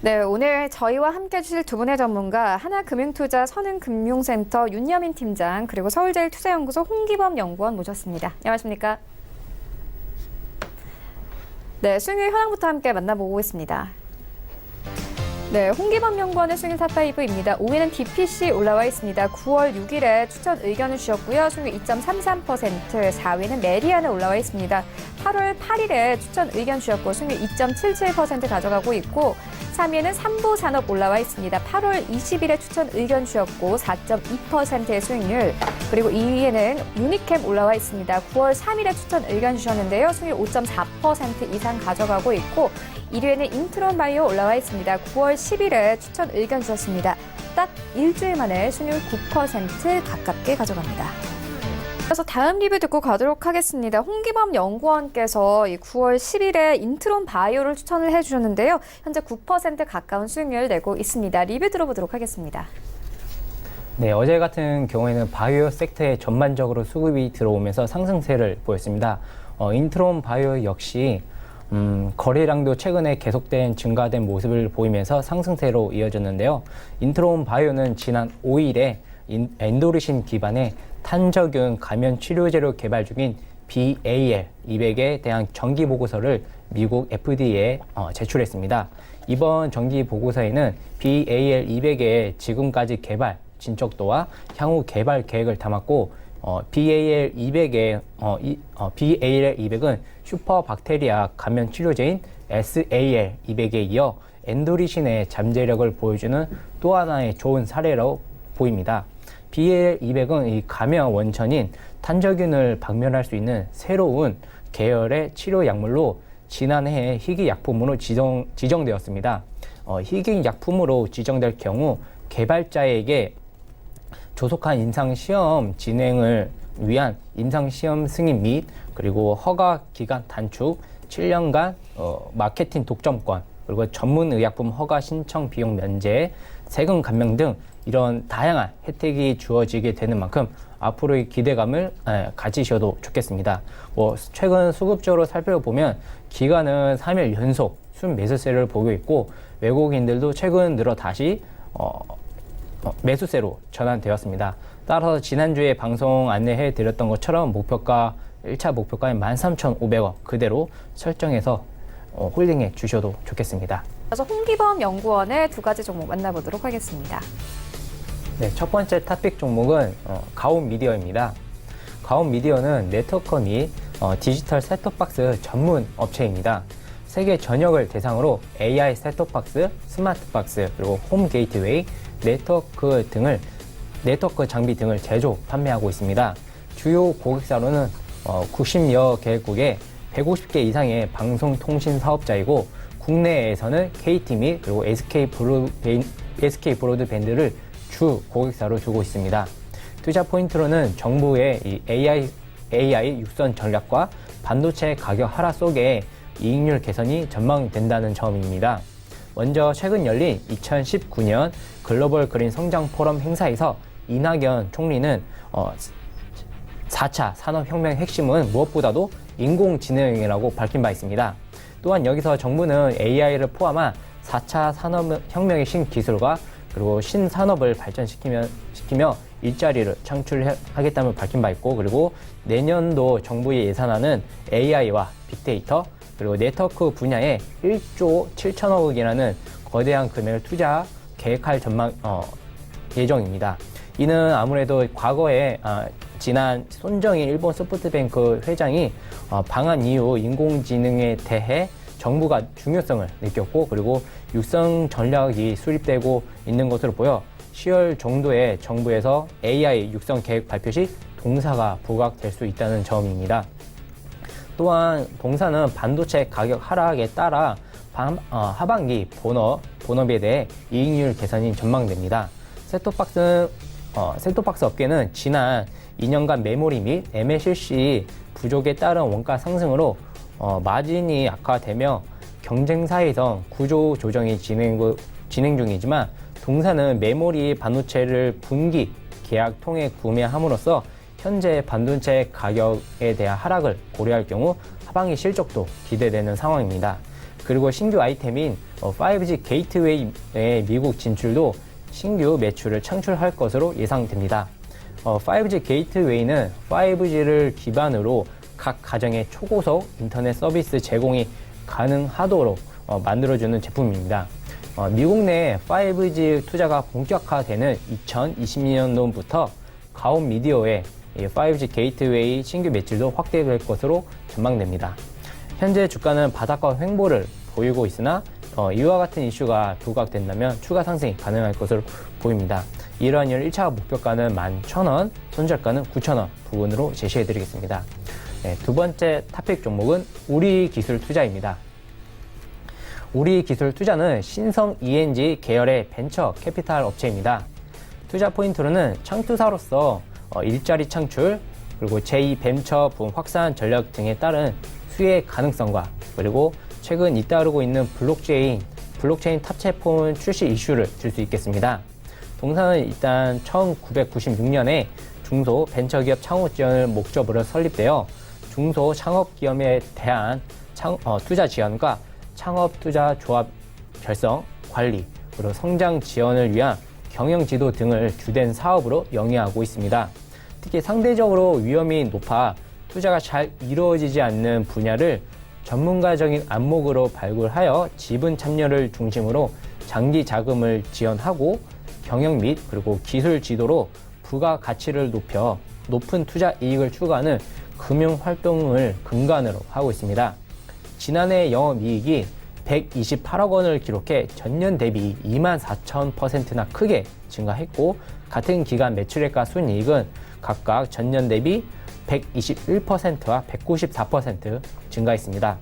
네, 오늘 저희와 함께 해주실 두 분의 전문가 하나금융투자 선흥금융센터 윤여민 팀장 그리고 서울제일투자연구소 홍기범 연구원 모셨습니다. 안녕하십니까? 네, 수익률 현황부터 함께 만나보고 있습니다. 네, 홍기범 연구원의 수익률 탑5입니다. 5위는 DPC 올라와 있습니다. 9월 6일에 추천 의견을 주셨고요. 수익률 2.33%, 4위는 메리안에 올라와 있습니다. 8월 8일에 추천 의견 주셨고 수익률 2.77% 가져가고 있고 3위에는 삼보산업 올라와 있습니다. 8월 20일에 추천 의견 주셨고 4.2%의 수익률 그리고 2위에는 유니캠 올라와 있습니다. 9월 3일에 추천 의견 주셨는데요. 수익률 5.4% 이상 가져가고 있고 1위에는 인트론 바이오 올라와 있습니다. 9월 10일에 추천 의견 주셨습니다. 딱 일주일 만에 수익률 9% 가깝게 가져갑니다. 그래서 다음 리뷰 듣고 가도록 하겠습니다. 홍기범 연구원께서 이 9월 10일에 인트론 바이오를 추천을 해주셨는데요. 현재 9% 가까운 수익률을 내고 있습니다. 리뷰 들어보도록 하겠습니다. 네, 어제 같은 경우에는 바이오 섹터에 전반적으로 수급이 들어오면서 상승세를 보였습니다. 어, 인트론 바이오 역시 음, 거래량도 최근에 계속된 증가된 모습을 보이면서 상승세로 이어졌는데요. 인트론 바이오는 지난 5일에 인, 엔도리신 기반의 탄저균 감염 치료제로 개발 중인 BAL 200에 대한 정기 보고서를 미국 FDA에 어, 제출했습니다. 이번 정기 보고서에는 BAL 200의 지금까지 개발 진척도와 향후 개발 계획을 담았고 어, BAL 200의 어, 이, 어, BAL 200은 슈퍼 박테리아 감염 치료제인 SAL 200에 이어 엔도리신의 잠재력을 보여주는 또 하나의 좋은 사례로 보입니다. BAL 200은 이 감염 원천인 탄저균을 박멸할 수 있는 새로운 계열의 치료 약물로 지난해 희귀 약품으로 지정, 지정되었습니다. 어, 희귀 약품으로 지정될 경우 개발자에게 조속한 임상 시험 진행을 위한 임상 시험 승인 및 그리고 허가 기간 단축, 7년간 어, 마케팅 독점권, 그리고 전문 의약품 허가 신청 비용 면제, 세금 감면 등 이런 다양한 혜택이 주어지게 되는 만큼 앞으로의 기대감을 에, 가지셔도 좋겠습니다. 뭐 최근 수급적으로 살펴보면 기간은 3일 연속 순 매수세를 보고 있고 외국인들도 최근 들어 다시 어, 어, 매수세로 전환되었습니다. 따라서 지난주에 방송 안내해 드렸던 것처럼 목표가 1차 목표가인 13,500원 그대로 설정해서 어, 홀딩해 주셔도 좋겠습니다. 그래서 홍기범 연구원의 두 가지 종목 만나보도록 하겠습니다. 네, 첫 번째 탑픽 종목은 어, 가온 미디어입니다. 가온 미디어는 네트워커 및 어, 디지털 셋톱박스 전문 업체입니다. 세계 전역을 대상으로 AI 셋톱박스, 스마트박스, 그리고 홈 게이트웨이, 네트워크 등을 네트워크 장비 등을 제조, 판매하고 있습니다. 주요 고객사로는 어, 90여 개국에 150개 이상의 방송통신 사업자이고 국내에서는 KT 및 그리고 SK 브로드밴, SK 브로드밴드를 주 고객사로 두고 있습니다. 투자 포인트로는 정부의 이 AI, AI 육선 전략과 반도체 가격 하락 속에 이익률 개선이 전망된다는 점입니다. 먼저 최근 열린 2019년 글로벌 그린 성장 포럼 행사에서 이낙연 총리는 어, 4차 산업혁명의 핵심은 무엇보다도 인공지능이라고 밝힌 바 있습니다. 또한 여기서 정부는 AI를 포함한 4차 산업혁명의 신기술과 그리고 신산업을 발전시키며 시키며 일자리를 창출하겠다는 밝힌 바 있고 그리고 내년도 정부의 예산안은 AI와 빅데이터 그리고 네트워크 분야에 1조 7천억이라는 거대한 금액을 투자 계획할 전망 어, 예정입니다. 이는 아무래도 과거에 아, 지난 손정희 일본 소프트뱅크 회장이 어, 방한 이후 인공지능에 대해 정부가 중요성을 느꼈고 그리고 육성 전략이 수립되고 있는 것으로 보여 10월 정도에 정부에서 AI 육성 계획 발표 시 동사가 부각될 수 있다는 점입니다. 또한 동사는 반도체 가격 하락에 따라 밤, 어, 하반기 본업, 본업에 대해 이익률 개선이 전망됩니다. 셋톱박스, 어, 셋톱박스 업계는 지난 2년간 메모리 및 ML 실시 부족에 따른 원가 상승으로 어, 마진이 악화되며 경쟁사에서 구조 조정이 진행, 진행 중이지만 동사는 메모리 반도체를 분기 계약 통해 구매함으로써 현재 반도체 가격에 대한 하락을 고려할 경우 하반기 실적도 기대되는 상황입니다. 그리고 신규 아이템인 어, 5G 게이트웨이의 미국 진출도 신규 매출을 창출할 것으로 예상됩니다. 어, 5G 게이트웨이는 5G를 기반으로 각 가정의 초고속 인터넷 서비스 제공이 가능하도록 어, 만들어주는 제품입니다. 어, 미국 내 5G 투자가 본격화되는 2022년도부터 가온 미디어의 이 5G 게이트웨이 신규 매출도 확대될 것으로 전망됩니다. 현재 주가는 바닥과 횡보를 보이고 있으나 어, 이와 같은 이슈가 부각된다면 추가 상승이 가능할 것으로 보입니다. 이러한 이유 1차 목표가는 11,000원, 손절가는 9,000원 부분으로 제시해 드리겠습니다. 네, 두 번째 탑픽 종목은 우리 기술 투자입니다. 우리 기술 투자는 신성 ENG 계열의 벤처 캐피탈 업체입니다. 투자 포인트로는 창투사로서 어, 일자리 창출, 그리고 제2 벤처 붐 확산 전략 등에 따른 수혜 가능성과 그리고 최근 잇따르고 있는 블록체인, 블록체인 탑체폰 출시 이슈를 들 수 있겠습니다. 동사는 일단 1996년에 중소 벤처기업 창업 지원을 목적으로 설립되어 중소 창업 기업에 대한 창- 어, 투자 지원과 창업 투자 조합 결성, 관리, 그리고 성장 지원을 위한 경영 지도 등을 주된 사업으로 영위하고 있습니다. 특히 상대적으로 위험이 높아 투자가 잘 이루어지지 않는 분야를 전문가적인 안목으로 발굴하여 지분 참여를 중심으로 장기 자금을 지원하고 경영 및 그리고 기술 지도로 부가 가치를 높여 높은 투자 이익을 추구하는 금융 활동을 근간으로 하고 있습니다. 지난해 영업이익이 128억 원을 기록해 전년 대비 2만 4천 퍼센트나 크게 증가했고 같은 기간 매출액과 순이익은 각각 전년 대비 121%와 194% 증가했습니다.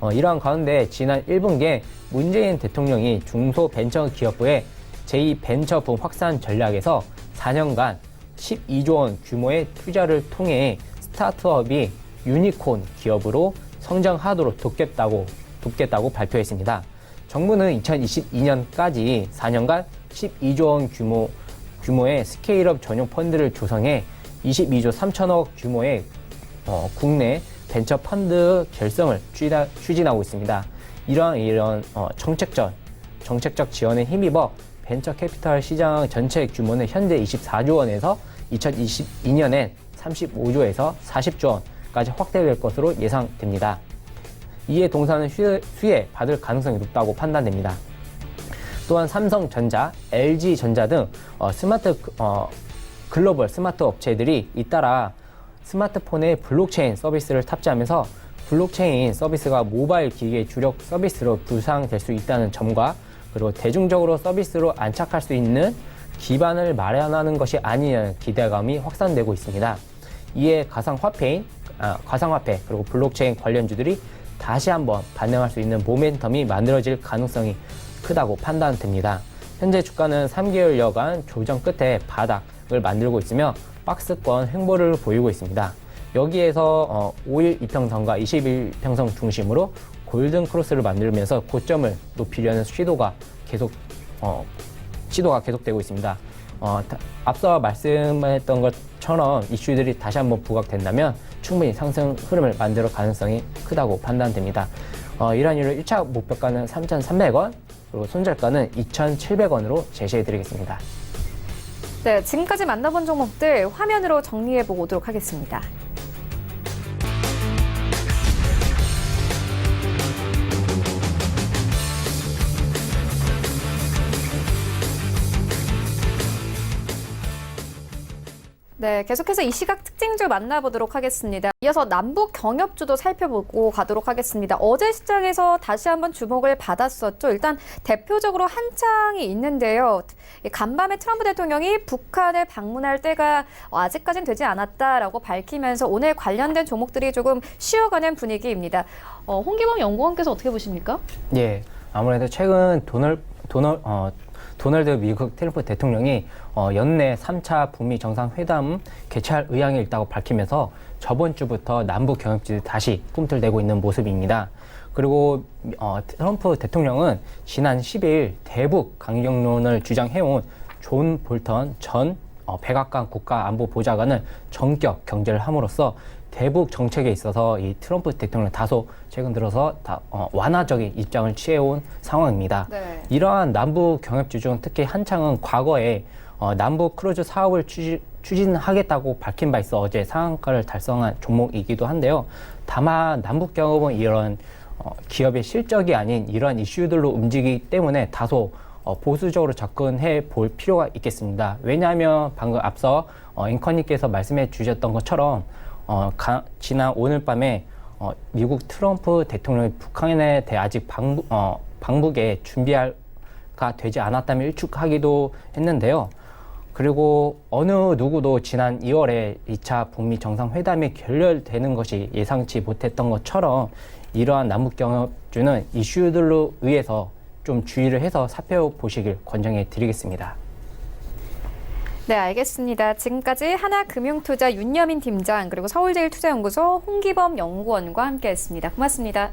어, 이러한 가운데 지난 1분기에 문재인 대통령이 중소벤처기업부의 제2벤처붐 확산 전략에서 4년간 12조 원 규모의 투자를 통해 스타트업이 유니콘 기업으로 성장하도록 돕겠다고, 돕겠다고 발표했습니다. 정부는 2022년까지 4년간 12조 원 규모, 규모의 스케일업 전용 펀드를 조성해 22조 3천억 규모의 어, 국내 벤처 펀드 결성을 추진하, 추진하고 있습니다. 이러한 이런 어, 정책적 정책적 지원에 힘입어 벤처 캐피탈 시장 전체 규모는 현재 24조 원에서 2022년엔 35조에서 40조 원까지 확대될 것으로 예상됩니다. 이에 동사는 수혜 받을 가능성이 높다고 판단됩니다. 또한 삼성전자, LG전자 등 어, 스마트 어, 글로벌 스마트 업체들이 잇따라 스마트폰에 블록체인 서비스를 탑재하면서 블록체인 서비스가 모바일 기기의 주력 서비스로 부상될 수 있다는 점과 그리고 대중적으로 서비스로 안착할 수 있는 기반을 마련하는 것이 아니냐는 기대감이 확산되고 있습니다. 이에 가상화폐인, 아, 가상화폐 그리고 블록체인 관련주들이 다시 한번 반등할 수 있는 모멘텀이 만들어질 가능성이 크다고 판단됩니다. 현재 주가는 3개월여간 조정 끝에 바닥 을 만들고 있으며 박스권 횡보를 보이고 있습니다. 여기에서 어, 5일 이평선과 20일 평선 중심으로 골든 크로스를 만들면서 고점을 높이려는 시도가 계속 어, 시도가 계속되고 있습니다. 어, 다- 앞서 말씀했던 것처럼 이슈들이 다시 한번 부각된다면 충분히 상승 흐름을 만들 가능성이 크다고 판단됩니다. 어, 이러한 이유로 1차 목표가는 3,300원, 그리고 손절가는 2,700원으로 제시해 드리겠습니다. 네, 지금까지 만나본 종목들 화면으로 정리해 보고 오도록 하겠습니다. 네, 계속해서 이 시각 특징주 만나보도록 하겠습니다. 이어서 남북 경협주도 살펴보고 가도록 하겠습니다. 어제 시장에서 다시 한번 주목을 받았었죠. 일단 대표적으로 한 장이 있는데요. 이 간밤에 트럼프 대통령이 북한을 방문할 때가 아직까지는 되지 않았다라고 밝히면서 오늘 관련된 종목들이 조금 쉬어가는 분위기입니다. 어, 홍기범 연구원께서 어떻게 보십니까? 예, 아무래도 최근 도널, 도널, 어, 도널드 미국 트럼프 대통령이 어, 연내 3차 북미 정상회담 개최할 의향이 있다고 밝히면서 저번 주부터 남북 경협지를 다시 꿈틀대고 있는 모습입니다. 그리고 어, 트럼프 대통령은 지난 10일 대북 강경론을 주장해온 존 볼턴 전 어, 백악관 국가안보보좌관을 전격 경제를 함으로써 대북 정책에 있어서 이 트럼프 대통령 다소 최근 들어서 다 어, 완화적인 입장을 취해온 상황입니다. 네. 이러한 남북 경협주 중 특히 한창은 과거에 어, 남북 크루즈 사업을 추진, 추진하겠다고 밝힌 바 있어 어제 상한가를 달성한 종목이기도 한데요. 다만 남북 경협은 이런 어, 기업의 실적이 아닌 이러한 이슈들로 움직이기 때문에 다소 어, 보수적으로 접근해 볼 필요가 있겠습니다. 왜냐하면 방금 앞서 어, 앵커님께서 말씀해 주셨던 것처럼 어, 가- 지난 오늘 밤에 어, 미국 트럼프 대통령이 북한에 대해 아직 방북, 어, 방북에 준비가 되지 않았다며 일축하기도 했는데요. 그리고 어느 누구도 지난 2월에 2차 북미 정상회담이 결렬되는 것이 예상치 못했던 것처럼 이러한 남북 경협주는 이슈들로 의해서 좀 주의를 해서 살펴보시길 권장해 드리겠습니다. 네, 알겠습니다. 지금까지 하나금융투자 윤여민 팀장 그리고 서울제일투자연구소 홍기범 연구원과 함께했습니다. 고맙습니다.